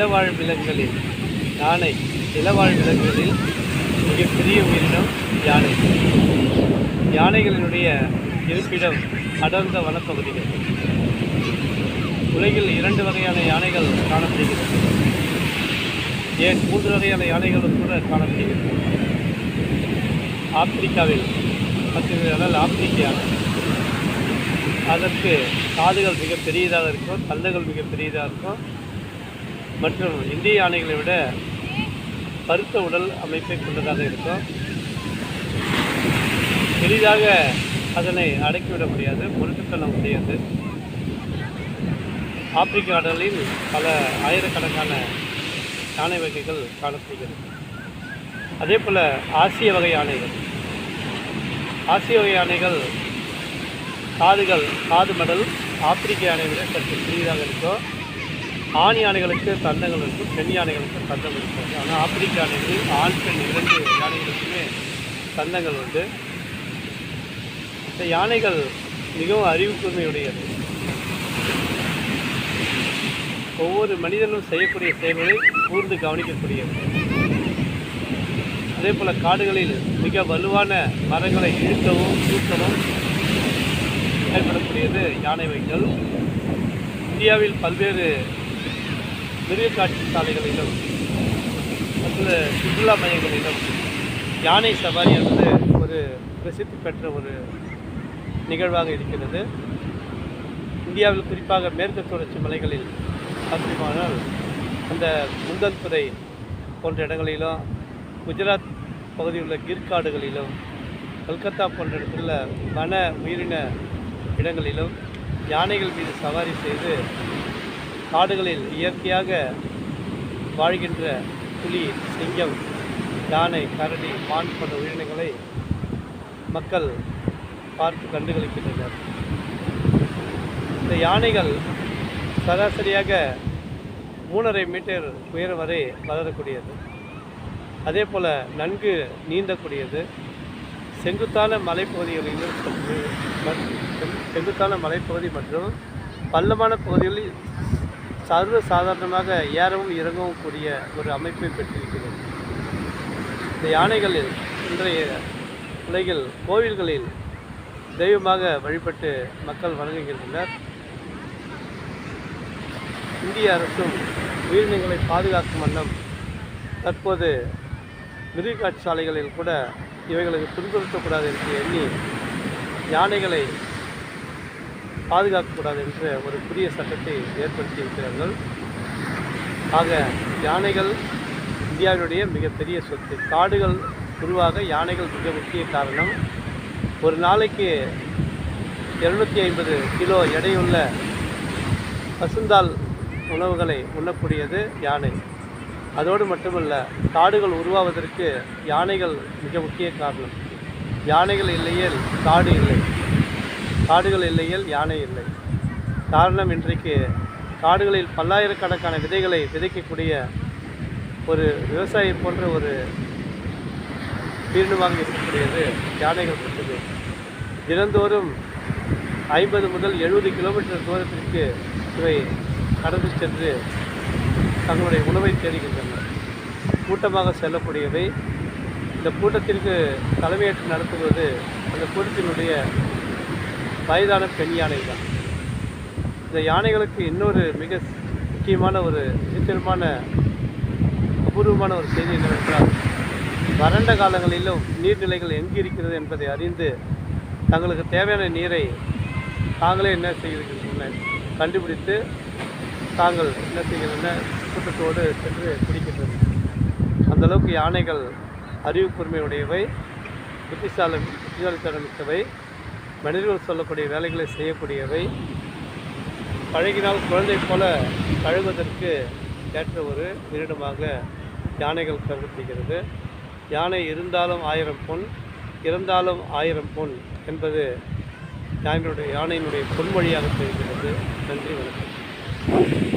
நிலவாழ் விலங்குகளில் யானை நிலவாழ் விலங்குகளில் மிகப்பெரிய உயிரினம் யானை. யானைகளினுடைய இருப்பிடம் அடர்ந்த வனப்பகுதிகள். உலகில் இரண்டு வகையான யானைகள் காணப்படுகிறது. ஏன்? மூன்று வகையான யானைகளும் கூட காணப்படுகிறது. ஆப்பிரிக்காவில் பார்த்தீர்கள் ஆப்பிரிக்க யானை. அதற்கு காதுகள் மிக பெரியதாக இருக்கும் கல்லுகள் மிக பெரியதாக இருக்கும். மற்றும் இந்திய யானைகளை விட பருத்த உடல் அமைப்பை கொண்டதாக இருக்கும். எளிதாக அதனை அடக்கிவிட முடியாது. முறுக்குத்தள்ள முடியாது ஆப்பிரிக்க கடலில் பல ஆயிரக்கணக்கான யானை வகைகள் காணப்படுகிறது. அதே போல் ஆசிய வகை யானைகள். ஆசிய வகை யானைகள் காதுகள் காது மடல் ஆப்பிரிக்க யானை விட சற்று சிறியதாக இருக்கும். ஆண் யானைகளுக்கு தந்தங்கள் இருக்கும் பெண் யானைகளுக்கு தந்தம் இருக்கும். ஆனால் ஆப்பிரிக்க யானைகளில் ஆண் பெண் இரண்டு யானைகளுக்குமே தந்தங்கள் உண்டு. இந்த யானைகள் மிகவும் அறிவுக்கூர்மையுடையது. ஒவ்வொரு மனிதனும் செய்யக்கூடிய செயல்களை கூர்ந்து கவனிக்கக்கூடியது. அதே போல் காடுகளில் மிக வலுவான மரங்களை இழுக்கவும் தூக்கவும் செயல்படக்கூடியது யானை வைக்கல் இந்தியாவில் பல்வேறு மிருக காட்சி சாலைகளிலும் மற்ற சுற்றுலா மையங்களிலும் யானை சவாரி என்பது ஒரு பிரசித்தி பெற்ற ஒரு நிகழ்வாக இருக்கிறது. இந்தியாவில் குறிப்பாக மேற்கு தொடர்ச்சி மலைகளில் பார்த்தோமானால் அந்த முந்தன்துறை போன்ற இடங்களிலும் குஜராத் பகுதியில் உள்ள கீர்காடுகளிலும் கல்கத்தா போன்ற இடத்துல வன உயிரின இடங்களிலும் யானைகள் மீது சவாரி செய்து காடுகளில் இயற்கையாக வாழ்கின்ற புலி சிங்கம் யானை கரடி மான் போன்ற உயிரினங்களை மக்கள் பார்த்து கண்டுகளிக்கின்றனர். இந்த யானைகள் சராசரியாக மூணரை மீட்டர் உயரம் வரை வளரக்கூடியது. அதே போல் நன்கு நீந்தக்கூடியது. செங்குத்தான மலைப்பகுதிகளிலும் மற்றும் செங்குத்தான மலைப்பகுதி மற்றும் பள்ளமான பகுதிகளில் சர்வ சாதாரணமாக ஏறவும் இறங்கவும் கூடிய ஒரு அமைப்பை பெற்றிருக்கிறது இந்த யானைகளில் இன்றைய உலகில் கோவில்களில் தெய்வமாக வழிபட்டு மக்கள் வணங்குகின்றனர். இந்திய அரசும் உயிரினங்களை பாதுகாக்கும் வண்ணம் தற்போது மிருகாட்சி சாலைகளில் கூட இவைகளுக்கு துன்புறுத்தக்கூடாது என்று எண்ணி யானைகளை பாதுகாக்கக்கூடாது என்ற ஒரு புதிய சட்டத்தை ஏற்படுத்தி இருக்கிறார்கள். ஆக யானைகள் இந்தியாவினுடைய மிகப்பெரிய சொத்து. காடுகள் உருவாக யானைகள் மிக முக்கிய காரணம். ஒரு நாளைக்கு இருநூத்தி ஐம்பது கிலோ எடையுள்ள பசுந்தால் உணவுகளை உண்ணக்கூடியது யானை. அதோடு மட்டுமல்ல காடுகள் உருவாவதற்கு யானைகள் மிக முக்கிய காரணம். யானைகள் இல்லையே காடு இல்லை. காடுகள் இல்லையில் யானை இல்லை. காரணம் இன்றைக்கு காடுகளில் பல்லாயிரக்கணக்கான விதைகளை விதைக்கக்கூடிய ஒரு விவசாயி போன்ற ஒரு உயிரினமாக இருக்கக்கூடியது யானைகள் மட்டுமே. தினந்தோறும் ஐம்பது முதல் எழுபது கிலோமீட்டர் தூரத்திற்கு இவை கடந்து சென்று தங்களுடைய உணவை தேடுகின்றன. கூட்டமாக செல்லக்கூடியவை. இந்த கூட்டத்திற்கு தலைமையேற்று நடத்துவது அந்த கூட்டத்தினுடைய வயதான பெண் யானை தான் இந்த யானைகளுக்கு இன்னொரு மிக முக்கியமான ஒரு விசித்திரமான அபூர்வமான ஒரு செய்தி என்னவென்றால் வறண்ட காலங்களிலும் நீர்நிலைகள் எங்கு இருக்கிறது என்பதை அறிந்து தங்களுக்கு தேவையான நீரை தாங்களே என்ன செய்கின்றன கண்டுபிடித்து தாங்கள் என்ன செய்கின்றன கூட்டத்தோடு சென்று குடிக்கின்றன அந்த அளவுக்கு யானைகள் அறிவு கூர்மையுடையவை புத்திசாலம் புத்திசாலித்தனம் மிக்கவை மனிதர்கள் சொல்லக்கூடிய வேலைகளை செய்யக்கூடியவை பழகினால் குழந்தை போல பழகுவதற்கு ஏற்ற ஒரு உயிரினமாக யானைகள் கருதப்படுகிறது. யானை இருந்தாலும் ஆயிரம் பொன் இறந்தாலும் ஆயிரம் பொன் என்பது யானையினுடைய யானையினுடைய பொன்மொழியாக தெரிகிறது. நன்றி வணக்கம்.